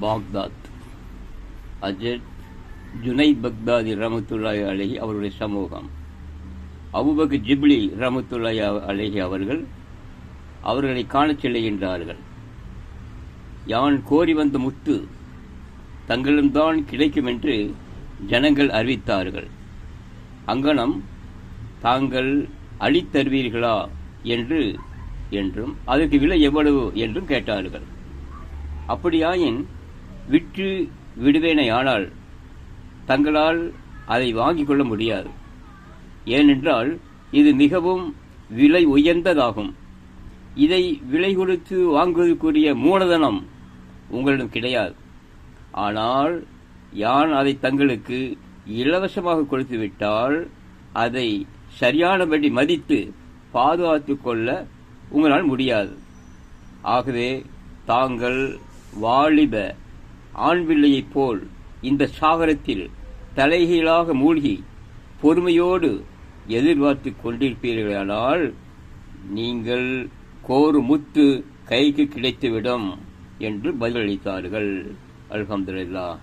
Baghdad. அஜத் Junaid Baghdadi ரமத்துல்லாய் அழகி அவருடைய சமூகம். அபுபக் ஜிப்லி ரமத்துல்லாய் அழகி அவர்கள் அவர்களை காணச் செல்லுகின்றார்கள். யான் கோரி வந்த முத்து தங்களிடம்தான் கிடைக்கும் என்று ஜனங்கள் அறிவித்தார்கள். அங்கனம் தாங்கள் அளித்தருவீர்களா என்று என்றும் அதற்கு விலை எவ்வளவு? என்றும் கேட்டார்கள். அப்படியாயின் விற்று விடுவேனையானால் தங்களால் அதை வாங்கிக் கொள்ள முடியாது. ஏனென்றால் இது மிகவும் விலை உயர்ந்ததாகும். இதை விலை கொடுத்து வாங்குவதற்குரிய மூலதனம் உங்களிடம் கிடையாது. ஆனால் யான் அதை தங்களுக்கு இலவசமாக கொடுத்துவிட்டால் அதை சரியானபடி மதித்து பாதுகாத்து கொள்ள உங்களால் முடியாது. ஆகவே தாங்கள் வாலிப ஆண் போல் இந்த சாகரத்தில் தலைகீழாக மூழ்கி பொறுமையோடு எதிர்பார்த்து கொண்டிருப்பீர்களானால் நீங்கள் கோரு முத்து கைக்கு கிடைத்துவிடும் என்று பதிலளித்தார்கள். அல்ஹம்துலில்லாஹ்.